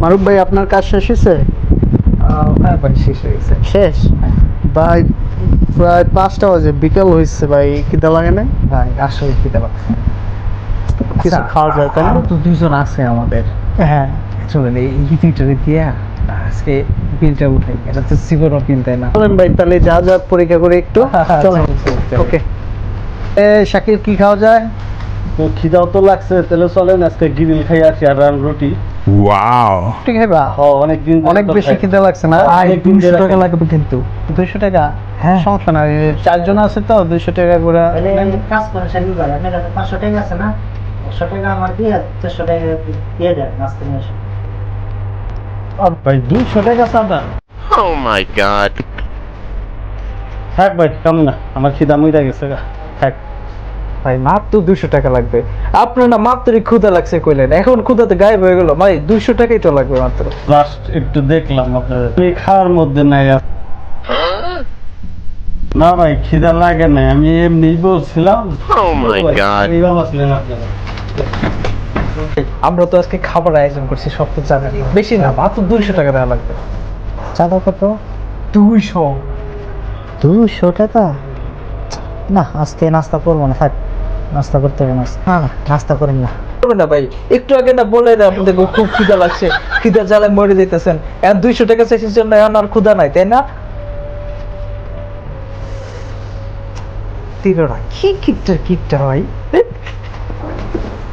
মারুফ ভাই আপনার কাজ শেষ হয়েছে? হ্যাঁ ভাই শেষ হয়ে গেছে। শেষ? ভাই প্রায় পাঁচটা বাজে বিকেল হয়েছে ভাই খিদা লাগে না ভাই আসলে খেতে পারছি কিছু খাওয়া যায় তাই তো দুজন আছে আমাদের। হ্যাঁ। চলেন এই ইভিংটারে দিয়া আজকে বিলটা উঠাই। এটা তো সিগরও বিল তাই না। চলেন ভাই তাহলে যা যা পরীক্ষা করে একটু। চলেন। ওকে এ শাকির কি খাওয়া যায়? তো খিদাও তো লাগছে তাহলে চলেন আজকে গিরিল খাই আসি আর রান রুটি। Wow. ঠিক খাইবা হ অনেক দিন অনেক বেশি খিদে লাগছে না? টাকা লাগবে কিন্তু। দুইশো টাকা? হ্যাঁ। সমস্যা নাই চারজন আছে তো দুইশো টাকা করে। কাজ করে সেদিন করে আপনার কাছে পাঁচশো টাকা আছে না? টাকা আমার দিয়ে চারশো টাকা দিয়ে দেন নাস্তা নিয়ে এসে আর ভাই টাকা Oh. থাক ভাই না আমার খিদা মুইরা গেছে থাক। ভাই মাত্র দুশো টাকা লাগবে। আপনার না মাত্র ক্ষুদা লাগছে কইলেন। এখন ক্ষুদাতে গায়েব হয়ে গেল। ভাই দুইশো টাকাই তো লাগবে মাত্র। লাস্ট একটু দেখলাম আপনার এই খাওয়ার মধ্যে নাই না ভাই খিদা লাগে না আমি এমনি বলছিলাম। Oh আমরা তো আজকে খাবার আয়োজন করছি সব তো জানেন। বেশি না মাত্র দুইশো টাকা দেওয়া লাগবে। চাঁদা কত? দুইশো। দুইশো টাকা? না আজকে নাস্তা করব না থাক। নাস্তা করতে হবে না না না নাস্তা করেন না। করবে না ভাই একটু আগে না বলে না আপনাদের খুব লাগছে। খিদা জ্বালায় মরে যেতেছেন। এখন দুইশো টাকা চাইছেন জন্য এখন আর নাই তাই না? কি